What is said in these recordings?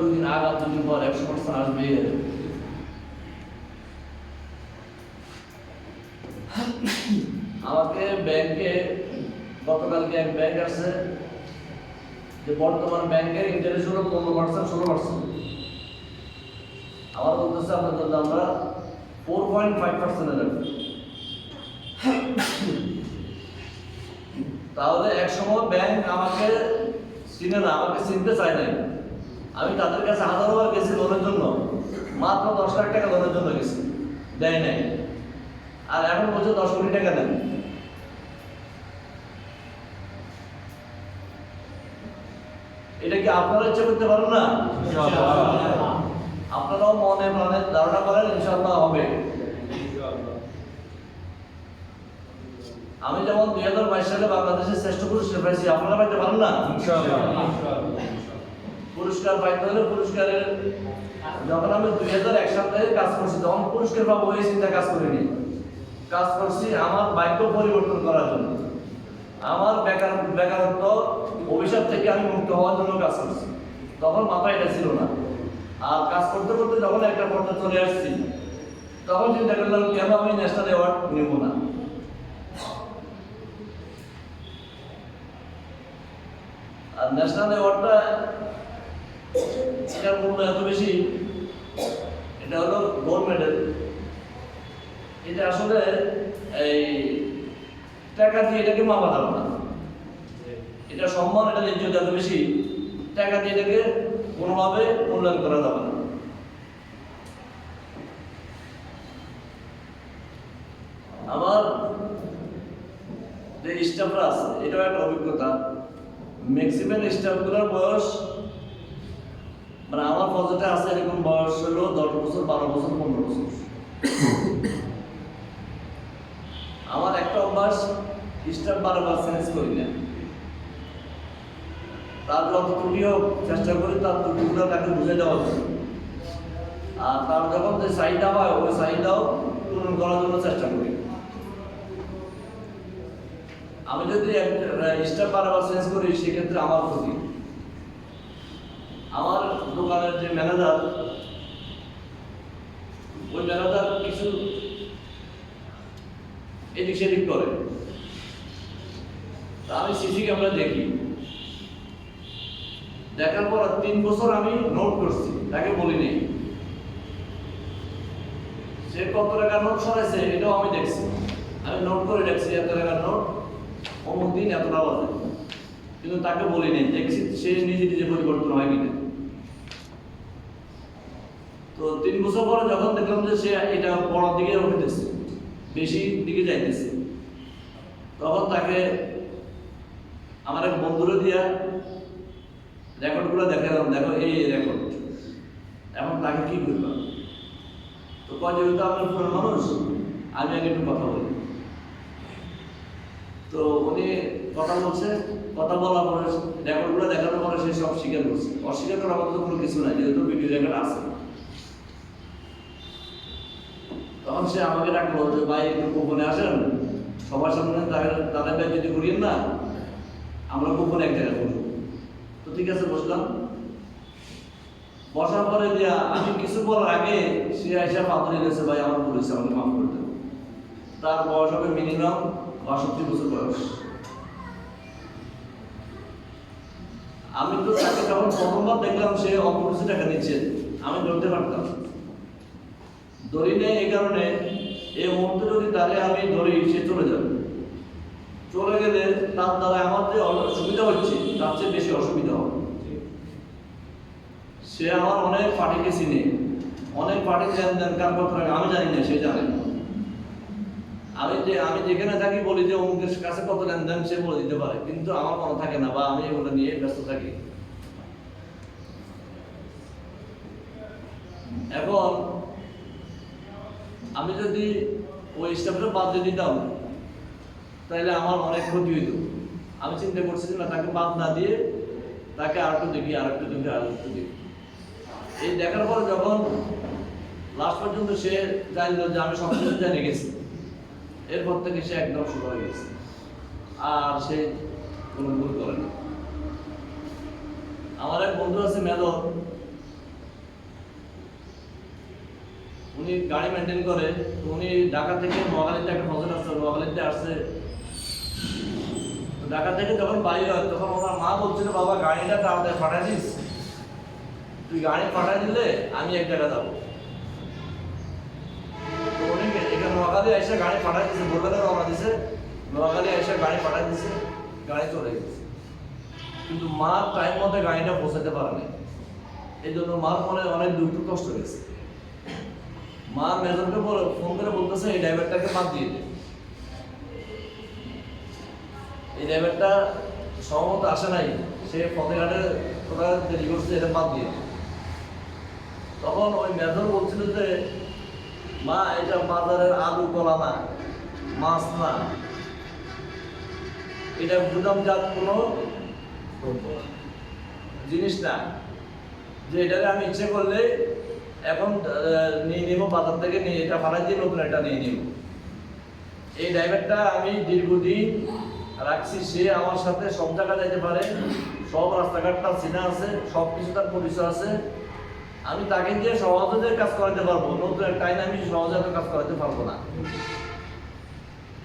দুই দিন আগাম দুই দিন পর একশো পার্সেন্ট আসবে। আমাকে ব্যাংকে, গতকালকে এক ব্যাংক আছে, যে বর্তমান ব্যাংকের ইন্টারেস্ট হলো পনেরো পার্সেন্ট ষোলো পার্সেন্ট আমার বলতেছে আপনাদের আমরা ফোর পয়েন্ট ফাইভ পার্সেন্টে রাখব তাহলে এক সময় ব্যাংক আমাকে চিনে না, আমাকে চিনতে চায় নাই। আমি তাদের কাছে হাজারো বার গেছি লোনের জন্য। মাত্র দশ লাখ টাকা লোনের জন্য গেছি। দেয় নাই। আর এখন বলছে দশ কোটি টাকা দেন। এটা কি আপনারা ইচ্ছে করতে পারেন না? আপনারাও মনে প্রাণে ধারণা করেন ইনশাআল্লাহ হবে। আমি যেমন দুই হাজার বাইশ সালে বাংলাদেশের শ্রেষ্ঠ পুরস্কার পাইছি আপনারা পাইতে পারেন না? পুরস্কার পাইতে হলে পুরস্কারের যখন আমি দুই হাজার এক থেকে কাজ করছি, তখন পুরস্কার পাবো এই চিন্তা কাজ করিনি। কাজ করছি আমার বাক্য পরিবর্তন করার জন্য। আমার বেকার বেকারত্ব অভিশাপ থেকে আমি মুক্ত হওয়ার জন্য কাজ করছি। তখন মাথায় এটা ছিল না। আর কাজ করতে করতে যখন একটা পর্যায়ে চলে আসছি, তখন চিন্তা করলাম, কেন আমি ন্যাশনাল অ্যাওয়ার্ড নেব না? আর ন্যাশনাল অ্যাওয়ার্ডটা এটার মূল্য এত বেশি, এটা হলো গোল্ড মেডেল এটা আসলে এই টাকা দিয়ে এটাকে মাপা যাবে না। এটা সম্মান, এটা ইজ্জত এত বেশি, টাকা দিয়ে এটাকে কোনোভাবে মূল্যায়ন করা যাবে না। আমার যে স্টাফরা আছে, এটাও একটা অভিজ্ঞতা। ম্যাক্সিমাম স্টাফগুলোর বয়স মানে আমার পদতে আছে এরকম বয়স হলো দশ বছর, বারো বছর, পনেরো বছর। আমার একটা অভ্যাস স্টাফ বারবার চেঞ্জ করি না। তার যত ত্রুটি হোক, চেষ্টা করি তার ত্রুটিগুলো তাকে বুঝে দেওয়া যায় আর তার যখন যে চাহিদা হয়, ওই চাহিদাও পূরণ করার জন্য চেষ্টা করি। আমি যদি স্টাফ বারবার চেঞ্জ করি, সেক্ষেত্রে আমার ক্ষতি। আমার দোকানের যে ম্যানেজার, ওই ম্যানেজার কিছু এদিক সেদিক করে। তা আমি সিসি ক্যামেরা দেখি। দেখার পর তিন বছর আমি নোট করছি, তাকে বলিনি সে কত টাকা নোট সরাইছে এটাও আমি দেখছি। আমি নোট করে দেখছি এত টাকার নোট অমুক দিন এতটা বাজে। কিন্তু তাকে বলিনি দেখছি সে নিজে নিজে পরিবর্তন হয় কিনা। তো তিন বছর পরে যখন দেখলাম যে সে এটা পড়ার দিকে উঠেছে বেশি দিকে যাইতেছে। তখন তাকে আমার এক বন্ধুরে দিয়া রেকর্ডগুলো দেখালাম, দেখো এই রেকর্ড এখন তাকে কি করলাম তো কয় যেহেতু আপনার পুরো মানুষ, আমি আগে একটু কথা বলি। তো উনি কথা বলছে, কথা বলার পরে রেকর্ডগুলো দেখানোর পরে সে সব স্বীকার করছে। অস্বীকার করার মতো কোনো কিছু নাই, যেহেতু ভিডিও রেকর্ড আছে। তখন সে আমাকে ডাকলো যে, ভাই, একটু গোপনে আসেন। সবার সামনে তাদের ব্যাগ যদি করিয়েন না, আমরা গোপনে এক জায়গায় বসবো। তো ঠিক আছে, বসলাম। বসার পরে দিয়া আমি কিছু বলার আগে সে এসে পাথর এনেছে ভাই, আমার বলেছে আমাকে মাফ করে দেবো তার বয়স হবে মিনিমাম বাষট্টি বছর বয়স। আমি তো তাকে যখন প্রথমবার দেখলাম, সে অপরিচিত টাকা নিচ্ছে আমি ধরতে পারতাম। ধরি নেই এই কারণে, এই মুহূর্তে যদি তারে আমি ধরি, সে চলে যাবে। চলে গেলে তার দ্বারা আমার যে সুবিধা হচ্ছে, তার চেয়ে বেশি অসুবিধা হবে। সে আমার অনেক পার্টিকে চিনে, অনেক পার্টি দেন দেন, কার কথা আমি জানি না, সে জানে আমি যে আমি যেখানে থাকি বলি যে অমুকের কাছে কত লেনদেন সে বলে দিতে পারে, কিন্তু আমার মনে থাকে না, বা আমি এগুলো নিয়ে ব্যস্ত থাকি। এখন আমি যদি ওই স্টাফটা বাদ দিয়ে দিতাম, তাহলে আমার অনেক ক্ষতি হইতো। আমি চিন্তা করছি না, তাকে বাদ না দিয়ে তাকে আর একটু দেখি আর একটু দেখি আর একটু দেখি। এই দেখার পরে যখন লাস্ট পর্যন্ত সে জানলো যে আমি সব কিছু জেনে গেছি, এরপর থেকে সে একদম শুরু হয়ে গেছে। আর সে কোনো ভুল করে না আমার এক বন্ধু আছে মেদর উনি গাড়ি মেনটেন করে উনি ঢাকা থেকে মহাখালীতে একটা ফসল আসছে মহাখালীতে আসছে। ঢাকা থেকে যখন বাইরে হয়, তখন ওনার মা বলছিল, বাবা, গাড়িটা তাড়াতাড়ি পাঠাই দিস। তুই গাড়ি পাঠাই দিলে আমি এক জায়গায় যাব নোয়াখালী এসে গাড়ি পাঠাই দিছে রওনা দিছে। নোয়াখালী এসে গাড়ি পাঠাই দিছে, গাড়ি চলে গেছে। কিন্তু মা টাইম মতো গাড়িটা পৌঁছাতে পারেনি। এই জন্য মার মনে অনেক দুঃখ কষ্ট হয়েছে। মা মেজরকে ফোন করে বলতেছে, এই ড্রাইভারটাকে বাদ দিয়ে দে। এই ড্রাইভারটা সহমত আসে নাই। সে ফতেঘাটে তোরা দেরি করছে, এটা বাদ দিয়ে তখন ওই মেজর বলছিল যে, মা, এটা বাজারের আলু কলা না, মাছ না। এটা গুদামজাত কোনো জিনিস না। যে এটাকে আমি ইচ্ছে করলে এখন নিয়ে নিব, বাজার থেকে নিয়ে, এটা ফালাই দিয়ে নতুন একটা নিয়ে নিব। এই ড্রাইভারটা আমি দীর্ঘদিন রাখছি, সে আমার সাথে সব জায়গায় যাইতে পারে, সব রাস্তাঘাট তার চেনা আছে, সব কিছু তার পরিচয় আছে। আমি তাকে দিয়ে সহজে কাজ করাতে পারব, নতুন একটা আমি সহজে কাজ করাতে পারব না।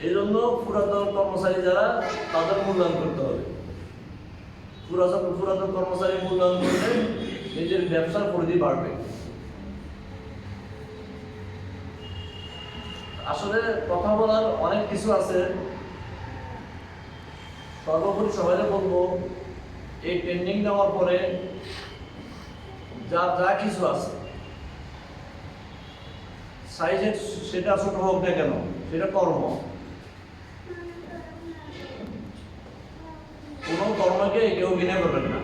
এই জন্য পুরাতন কর্মচারী যারা, তাদের মূল্যায়ন করতে হবে। পুরাতন পুরাতন কর্মচারী মূল্যায়ন করলে নিজের ব্যবসার পরিধি বাড়বে। আসলে কথা বলার অনেক কিছু আছে। সর্বোপরি সবাই বলব, এই ট্রেনিং নেওয়ার পরে যা যা কিছু আছে সাইজে সেটা ছোট হোক না কেন, সেটা কর্ম। কোনো কর্মকে কেউ ঘৃণা করবেন না।